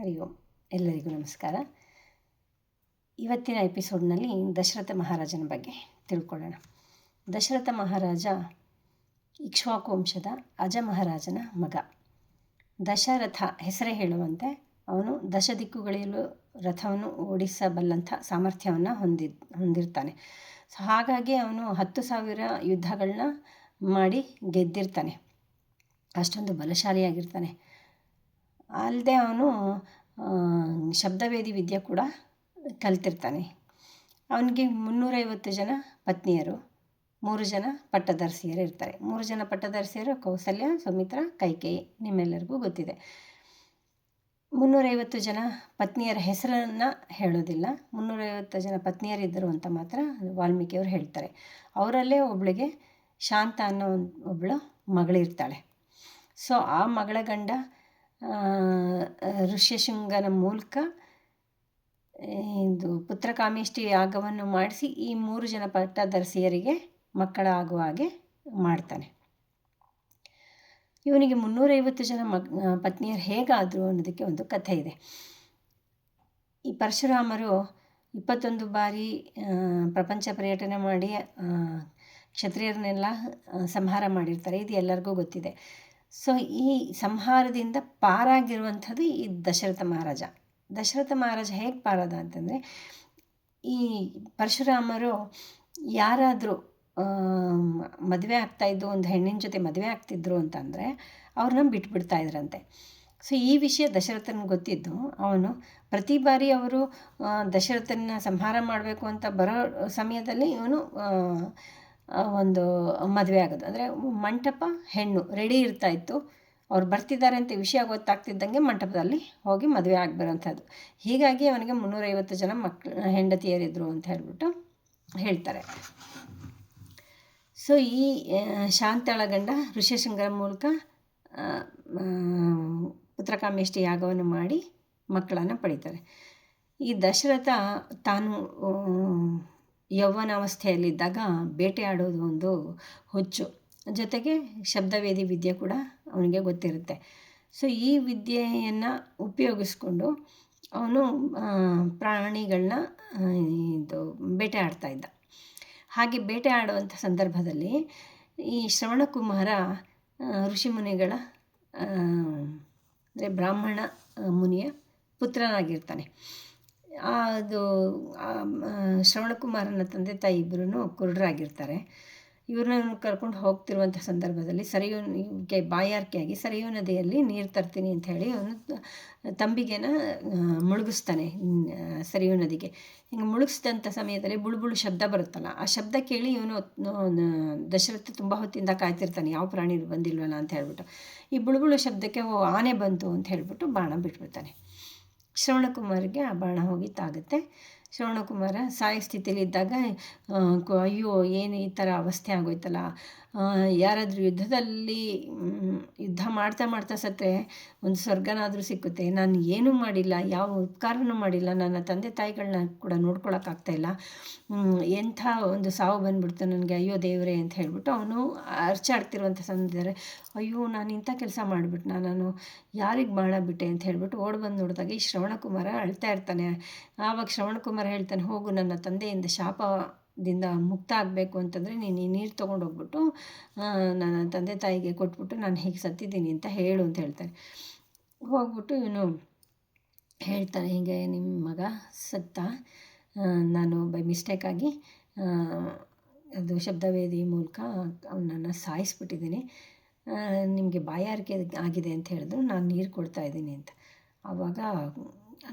ಹರಿ ಓಂ. ಎಲ್ಲರಿಗೂ ನಮಸ್ಕಾರ. ಇವತ್ತಿನ ಎಪಿಸೋಡ್ನಲ್ಲಿ ದಶರಥ ಮಹಾರಾಜನ ಬಗ್ಗೆ ತಿಳ್ಕೊಳ್ಳೋಣ. ದಶರಥ ಮಹಾರಾಜ ಇಕ್ಷ್ವಾಕು ವಂಶದ ಅಜ ಮಹಾರಾಜನ ಮಗ. ದಶರಥ ಹೆಸರೇ ಹೇಳುವಂತೆ ಅವನು ದಶ ದಿಕ್ಕುಗಳಲ್ಲೂ ರಥವನ್ನು ಓಡಿಸಬಲ್ಲಂಥ ಸಾಮರ್ಥ್ಯವನ್ನು ಹೊಂದಿ, ಹೊಂದಿರ್ತಾನೆ. ಸೊ ಹಾಗಾಗಿ ಅವನು ಹತ್ತು ಸಾವಿರ ಯುದ್ಧಗಳನ್ನ ಮಾಡಿ ಗೆದ್ದಿರ್ತಾನೆ. ಅಷ್ಟೊಂದು ಬಲಶಾಲಿಯಾಗಿರ್ತಾನೆ. ಅಲ್ಲದೆ ಅವನು ಶಬ್ದವೇದಿ ವಿದ್ಯೆ ಕೂಡ ಕಲ್ತಿರ್ತಾನೆ. ಅವನಿಗೆ ಮುನ್ನೂರೈವತ್ತು ಜನ ಪತ್ನಿಯರು, ಮೂರು ಜನ ಪಟ್ಟದರ್ಶಿಯರು ಇರ್ತಾರೆ. ಮೂರು ಜನ ಪಟ್ಟದರ್ಶಿಯರು ಕೌಸಲ್ಯ, ಸುಮಿತ್ರ, ಕೈಕೇಯಿ ನಿಮ್ಮೆಲ್ಲರಿಗೂ ಗೊತ್ತಿದೆ. ಮುನ್ನೂರೈವತ್ತು ಜನ ಪತ್ನಿಯರ ಹೆಸರನ್ನು ಹೇಳೋದಿಲ್ಲ. ಮುನ್ನೂರೈವತ್ತು ಜನ ಪತ್ನಿಯರಿದ್ದರು ಅಂತ ಮಾತ್ರ ವಾಲ್ಮೀಕಿಯವರು ಹೇಳ್ತಾರೆ. ಅವರಲ್ಲೇ ಒಬ್ಬಳಿಗೆ ಶಾಂತ ಅನ್ನೋ ಒಬ್ಬಳು ಮಗಳಿರ್ತಾಳೆ. ಸೊ ಆ ಮಗಳ ಗಂಡ ಋಷ್ಯಶೃಂಗನ ಮೂಲಕ ಇದು ಪುತ್ರಕಾಮೇಷ್ಟಿ ಯಾಗವನ್ನು ಮಾಡಿಸಿ ಈ ಮೂರು ಜನ ಪಟ್ಟದರ್ಶಿಯರಿಗೆ ಮಕ್ಕಳ ಆಗುವ ಹಾಗೆ ಮಾಡ್ತಾನೆ. ಇವನಿಗೆ ಮುನ್ನೂರೈವತ್ತು ಜನ ಮಗ್ ಪತ್ನಿಯರು ಹೇಗಾದರು ಅನ್ನೋದಕ್ಕೆ ಒಂದು ಕಥೆ ಇದೆ. ಈ ಪರಶುರಾಮರು ಇಪ್ಪತ್ತೊಂದು ಬಾರಿ ಪ್ರಪಂಚ ಪರ್ಯಟನೆ ಮಾಡಿ ಕ್ಷತ್ರಿಯರನ್ನೆಲ್ಲ ಸಂಹಾರ ಮಾಡಿರ್ತಾರೆ. ಇದು ಎಲ್ಲರಿಗೂ ಗೊತ್ತಿದೆ. ಸೊ ಈ ಸಂಹಾರದಿಂದ ಪಾರಾಗಿರುವಂಥದ್ದು ಈ ದಶರಥ ಮಹಾರಾಜ. ದಶರಥ ಮಹಾರಾಜ ಹೇಗೆ ಪಾರಾದ ಅಂತಂದರೆ, ಈ ಪರಶುರಾಮರು ಯಾರಾದರೂ ಮದುವೆ ಆಗ್ತಾಯಿದ್ದು ಒಂದು ಹೆಣ್ಣಿನ ಜೊತೆ ಮದುವೆ ಆಗ್ತಿದ್ರು ಅಂತಂದರೆ ಅವ್ರನ್ನ ಬಿಟ್ಬಿಡ್ತಾ ಇದ್ರಂತೆ. ಸೊ ಈ ವಿಷಯ ದಶರಥನ ಗೊತ್ತಿದ್ದು, ಅವನು ಪ್ರತಿ ಬಾರಿ ಅವರು ದಶರಥನ ಸಂಹಾರ ಮಾಡಬೇಕು ಅಂತ ಬರೋ ಸಮಯದಲ್ಲಿ ಇವನು ಒಂದು ಮದುವೆ ಆಗೋದು. ಅಂದರೆ ಮಂಟಪ, ಹೆಣ್ಣು ರೆಡಿ ಇರ್ತಾ ಇತ್ತು. ಅವ್ರು ಬರ್ತಿದ್ದಾರೆ ಅಂತ ವಿಷಯ ಗೊತ್ತಾಗ್ತಿದ್ದಂಗೆ ಮಂಟಪದಲ್ಲಿ ಹೋಗಿ ಮದುವೆ ಆಗಿಬರೋಂಥದ್ದು ಹೀಗಾಗಿ ಅವನಿಗೆ ಮುನ್ನೂರೈವತ್ತು ಜನ ಮಕ್ ಹೆಂಡತಿಯರಿದ್ರು ಅಂತ ಹೇಳ್ಬಿಟ್ಟು ಹೇಳ್ತಾರೆ. ಸೊ ಈ ಶಾಂತಳ ಗಂಡ ಋಷ್ಯಶೃಂಗರ ಮೂಲಕ ಪುತ್ರಕಾಮೇಷ್ಟಿ ಯಾಗವನ್ನು ಮಾಡಿ ಮಕ್ಕಳನ್ನು ಪಡಿತಾರೆ. ಈ ದಶರಥ ತಾನು ಯೌವನಾವಸ್ಥೆಯಲ್ಲಿದ್ದಾಗ ಬೇಟೆಯಾಡೋದು ಒಂದು ಹುಚ್ಚು. ಜೊತೆಗೆ ಶಬ್ದವೇದಿ ವಿದ್ಯೆ ಕೂಡ ಅವನಿಗೆ ಗೊತ್ತಿರುತ್ತೆ. ಸೊ ಈ ವಿದ್ಯೆಯನ್ನು ಉಪಯೋಗಿಸ್ಕೊಂಡು ಅವನು ಪ್ರಾಣಿಗಳನ್ನ ಇದು ಬೇಟೆ ಆಡ್ತಾ ಇದ್ದ. ಹಾಗೆ ಬೇಟೆ ಆಡುವಂಥ ಸಂದರ್ಭದಲ್ಲಿ ಈ ಶ್ರವಣಕುಮಾರ ಋಷಿಮುನಿಗಳ ಅಂದರೆ ಬ್ರಾಹ್ಮಣ ಮುನಿಯ ಪುತ್ರನಾಗಿರ್ತಾನೆ. ಅದು ಶ್ರವಣಕುಮಾರನ ತಂದೆ ತಾಯಿ ಇಬ್ಬರೂ ಕುರುಡರಾಗಿರ್ತಾರೆ. ಇವ್ರನ್ನ ಕರ್ಕೊಂಡು ಹೋಗ್ತಿರುವಂಥ ಸಂದರ್ಭದಲ್ಲಿ ಸರಿಯೋ ಕೆ ಬಾಯಾರಿಕೆಯಾಗಿ ಸರಿಯು ನದಿಯಲ್ಲಿ ನೀರು ತರ್ತೀನಿ ಅಂತ ಹೇಳಿ ಅವನು ತಂಬಿಗೆನ ಮುಳುಗಿಸ್ತಾನೆ ಸರಿಯೋ ನದಿಗೆ. ಹಿಂಗೆ ಮುಳುಗಿಸಿದಂಥ ಸಮಯದಲ್ಲಿ ಬುಳುಬುಳು ಶಬ್ದ ಬರುತ್ತಲ್ಲ, ಆ ಶಬ್ದ ಕೇಳಿ ಇವನು ದಶರಥ ತುಂಬ ಹೊತ್ತಿಂದ ಕಾಯ್ತಿರ್ತಾನೆ, ಯಾವ ಪ್ರಾಣಿ ಬಂದಿಲ್ವಲ್ಲ ಅಂತ ಹೇಳ್ಬಿಟ್ಟು. ಈ ಬುಳುಬುಳು ಶಬ್ದಕ್ಕೆ ಓ, ಆನೆ ಬಂತು ಅಂತ ಹೇಳ್ಬಿಟ್ಟು ಬಾಣ ಬಿಟ್ಬಿಡ್ತಾನೆ. ಶ್ರವಣಕುಮಾರಿಗೆ ಆ ಬಾಣ ಹೋಗಿ ತಾಗುತ್ತೆ ಶ್ರವಣಕುಮಾರ ಸಾಯೋ ಸ್ಥಿತಿಲಿದ್ದಾಗ ಅಯ್ಯೋ ಏನು ಈ ಥರ ಅವಸ್ಥೆ ಆಗೋಯ್ತಲ್ಲ ಯಾರಾದರೂ ಯುದ್ಧದಲ್ಲಿ ಯುದ್ಧ ಮಾಡ್ತಾ ಮಾಡ್ತಾ ಸತ್ತರೆ ಒಂದು ಸ್ವರ್ಗನಾದರೂ ಸಿಕ್ಕುತ್ತೆ. ನಾನು ಏನೂ ಮಾಡಿಲ್ಲ, ಯಾವ ಉಪಕಾರನೂ ಮಾಡಿಲ್ಲ, ನನ್ನ ತಂದೆ ತಾಯಿಗಳನ್ನ ಕೂಡ ನೋಡ್ಕೊಳಕ್ಕಾಗ್ತಾಯಿಲ್ಲ ಎಂಥ ಒಂದು ಸಾವು ಬಂದ್ಬಿಡ್ತು ನನಗೆ, ಅಯ್ಯೋ ದೇವರೇ ಅಂತ ಹೇಳ್ಬಿಟ್ಟು ಅವನು ಅರ್ಚಾಡ್ತಿರುವಂಥ ಸಂದಿದ್ದಾರೆ. ಅಯ್ಯೋ, ನಾನು ಇಂಥ ಕೆಲಸ ಮಾಡಿಬಿಟ್ಟು ನಾನು ಯಾರಿಗೆ ಬಿಟ್ಟೆ ಅಂತ ಹೇಳ್ಬಿಟ್ಟು ಓಡಿ ಬಂದು ನೋಡಿದಾಗ ಈ ಶ್ರವಣಕುಮಾರ ಅಳ್ತಾ ಇರ್ತಾನೆ. ಆವಾಗ ಶ್ರವಣಕುಮಾರ ಹೇಳ್ತಾನೆ, ಹೋಗು ನನ್ನ ತಂದೆಯಿಂದ ಶಾಪ ದಿಂದ ಮುಕ್ತ ಆಗಬೇಕು ಅಂತಂದರೆ ನೀನು ಈ ನೀರು ತೊಗೊಂಡೋಗ್ಬಿಟ್ಟು ನನ್ನ ತಂದೆ ತಾಯಿಗೆ ಕೊಟ್ಬಿಟ್ಟು ನಾನು ಹೀಗೆ ಸತ್ತಿದ್ದೀನಿ ಅಂತ ಹೇಳು ಅಂತ ಹೇಳ್ತಾರೆ. ಹೋಗ್ಬಿಟ್ಟು ಇವನು ಹೇಳ್ತಾನೆ, ಹೀಗೆ ನಿಮ್ಮ ಮಗ ಸತ್ತ ನಾನು ಬೈ ಮಿಸ್ಟೇಕಾಗಿ ಅದು ಶಬ್ದವೇದಿ ಮೂಲಕ ಅವನನ್ನು ಸಾಯಿಸ್ಬಿಟ್ಟಿದ್ದೀನಿ. ನಿಮಗೆ ಬಾಯಾರಿಕೆ ಆಗಿದೆ ಅಂತ ಹೇಳಿದ್ರು, ನಾನು ನೀರು ಕೊಡ್ತಾ ಇದ್ದೀನಿ ಅಂತ. ಆವಾಗ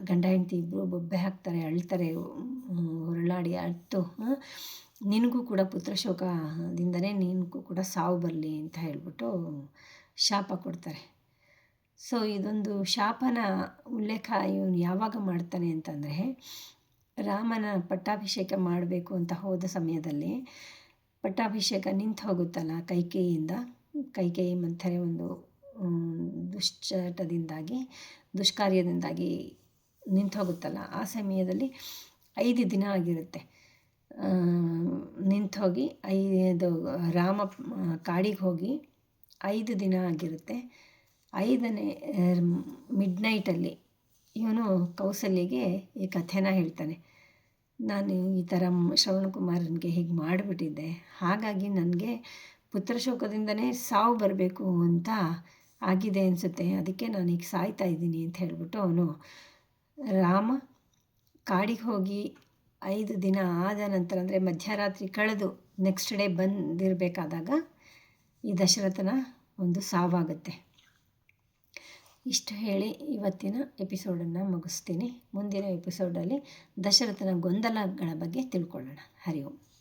ಗಂಡ ಹೆಂಡತಿ ಇಬ್ಬರು ಬೊಬ್ಬೆ ಹಾಕ್ತಾರೆ, ಅಳ್ತಾರೆ ಹೊರಳಾಡಿ ಅಳ್ತು ನಿನಗೂ ಕೂಡ ಪುತ್ರಶೋಕದಿಂದನೇ ನಿನಗೂ ಕೂಡ ಸಾವು ಬರಲಿ ಅಂತ ಹೇಳಿಬಿಟ್ಟು ಶಾಪ ಕೊಡ್ತಾರೆ. ಸೊ ಇದೊಂದು ಶಾಪನ ಉಲ್ಲೇಖ ಇವನು ಯಾವಾಗ ಮಾಡ್ತಾನೆ ಅಂತಂದರೆ, ರಾಮನ ಪಟ್ಟಾಭಿಷೇಕ ಮಾಡಬೇಕು ಅಂತ ಹೋದ ಸಮಯದಲ್ಲಿ ಪಟ್ಟಾಭಿಷೇಕ ನಿಂತು ಹೋಗುತ್ತಲ್ಲ ಕೈಕೇಯಿಂದ, ಕೈಕೇಯಿ ಮಂಥರೆ ಒಂದು ದುಶ್ಚಟದಿಂದಾಗಿ, ದುಷ್ಕಾರ್ಯದಿಂದಾಗಿ ನಿಂತು ಹೋಗುತ್ತಲ್ಲ ಆ ಸಮಯದಲ್ಲಿ ಐದು ದಿನ ಆಗಿರುತ್ತೆ. ನಿಂತು ಹೋಗಿ ಐದು ರಾಮ, ಕಾಡಿಗೆ ಹೋಗಿ ಐದು ದಿನ ಆಗಿರುತ್ತೆ. ಐದನೇ ಮಿಡ್ ನೈಟಲ್ಲಿ ಇವನು ಕೌಸಲ್ಯಗೆ ಈ ಕಥೆನ ಹೇಳ್ತಾನೆ. ನಾನು ಈ ಥರ ಶ್ರವಣಕುಮಾರನಿಗೆ ಹೀಗೆ ಮಾಡಿಬಿಟ್ಟಿದ್ದೆ. ಹಾಗಾಗಿ ನನಗೆ ಪುತ್ರಶೋಕದಿಂದನೇ ಸಾವು ಬರಬೇಕು ಅಂತ ಆಗಿದೆ ಅನಿಸುತ್ತೆ. ಅದಕ್ಕೆ ನಾನು ಈಗ ಸಾಯ್ತಾ ಇದ್ದೀನಿ ಅಂತ ಹೇಳಿಬಿಟ್ಟು ಅವನು ರಾಮ ಕಾಡಿಗೆ ಹೋಗಿ ಐದು ದಿನ ಆದ ನಂತರ ಅಂದರೆ ಮಧ್ಯರಾತ್ರಿ ಕಳೆದು ನೆಕ್ಸ್ಟ್ ಡೇ ಬಂದಿರಬೇಕಾದಾಗ ಈ ದಶರಥನ ಒಂದು ಸಾವಾಗುತ್ತೆ. ಇಷ್ಟು ಹೇಳಿ ಇವತ್ತಿನ ಎಪಿಸೋಡನ್ನು ಮುಗಿಸ್ತೀನಿ. ಮುಂದಿನ ಎಪಿಸೋಡಲ್ಲಿ ದಶರಥನ ಗೊಂದಲಗಳ ಬಗ್ಗೆ ತಿಳ್ಕೊಳ್ಳೋಣ. ಹರಿ ಓಂ.